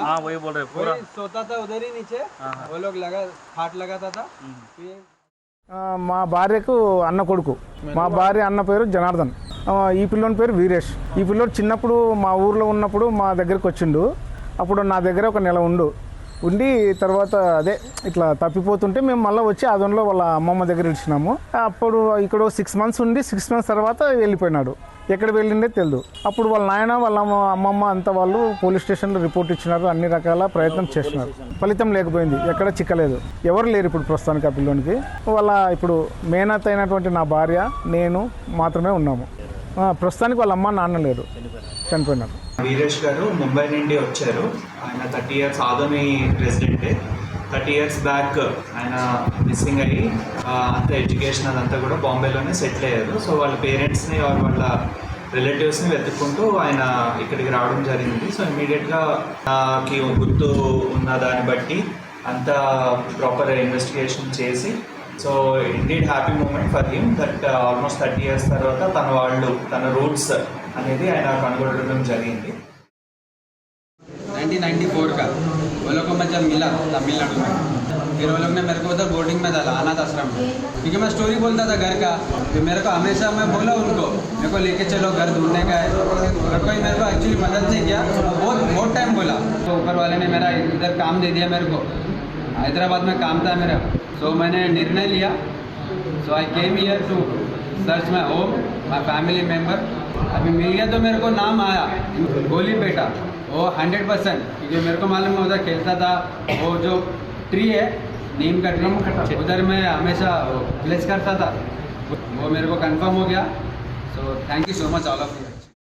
हाँ वही बोल रहे पूरा सोता था उधर ही नीचे वो लोग लगा हाथ लगाता था फिर ఆ, మా భార్యకు అన్న కొడుకు మా భార్య అన్న పేరు జనార్దన్ ఆ, ఈ పిల్లోని పేరు వీరేష్ ఈ పిల్లోడు చిన్నప్పుడు మా ఊర్లో ఉన్నప్పుడు మా దగ్గరికి వచ్చిండు అప్పుడు నా దగ్గర ఒక నెల ఉండు ఉండి తర్వాత అదే ఇట్లా తప్పిపోతుంటే మేము మళ్ళీ వచ్చి ఆదంలో వాళ్ళ అమ్మమ్మ దగ్గర ఇచ్చినాము అప్పుడు ఇక్కడ సిక్స్ మంత్స్ ఉండి సిక్స్ మంత్స్ తర్వాత వెళ్ళిపోయినాడు. ఎక్కడ వెళ్ళిండే తెలియదు అప్పుడు వాళ్ళ నాయన వాళ్ళ అమ్మ అమ్మమ్మ అంతా వాళ్ళు పోలీస్ స్టేషన్లో రిపోర్ట్ ఇచ్చినారు అన్ని రకాల ప్రయత్నం చేసినారు. ఫలితం లేకపోయింది ఎక్కడ చిక్కలేదు. ఎవరు లేరు ఇప్పుడు ప్రస్తుతానికి ఆ పిల్లోనికి. వాళ్ళ ఇప్పుడు మేనత్ అయినటువంటి నా భార్య నేను మాత్రమే ఉన్నాము. ప్రస్తుతానికి వాళ్ళ అమ్మ నాన్న లేరు. చనిపోయినారు. వీరేష్ గారు ముంబై నుండి వచ్చారు. ఆయన థర్టీ ఇయర్స్ ఆదోని ప్రెసిడెంటే. థర్టీ ఇయర్స్ బ్యాక్ ఆయన మిస్సింగ్ అయ్యి అంత ఎడ్యుకేషన్ అదంతా కూడా బాంబేలోనే సెటిల్ అయ్యారు. సో వాళ్ళ పేరెంట్స్ని ఆర్ వాళ్ళ రిలేటివ్స్ని వెతుక్కుంటూ ఆయన ఇక్కడికి రావడం జరిగింది. సో ఇమీడియట్గా నాకి గుర్తు ఉన్న దాన్ని బట్టి అంతా ప్రాపర్ ఇన్వెస్టిగేషన్ చేసి so indeed happy moment for him that almost thirty years తర్వాత తన వాళ్ళు తన రూట్స్ అనేది ఆయన కనుగొనడం జరిగింది 1994 का वो लोग को मैं जब मिला तमिलनाडु में फिर वो लोग ने मेरे को उधर बोर्डिंग में डाला अनाथ आश्रम में क्योंकि मैं स्टोरी बोलता था घर का फिर मेरे को हमेशा मैं बोला उनको मेरे को लेके चलो घर ढूंढने का है और कोई मेरे को एक्चुअली मदद नहीं किया बहुत बहुत टाइम बोला तो ऊपर वाले ने मेरा इधर काम दे दिया मेरे को हैदराबाद में काम था मेरा सो मैंने निर्णय लिया so I came here to search my home my family member अभी मिल गया तो मेरे को नाम आया। गोली बेटा, वो हंड्रेड परसेंट क्योंकि मेरे को मालूम है उधर खेलता था, वो जो ट्री है, नीम का ट्री उधर मैं हमेशा प्लेस करता था। वो मेरे को कंफर्म हो गया। So thank you so much all of you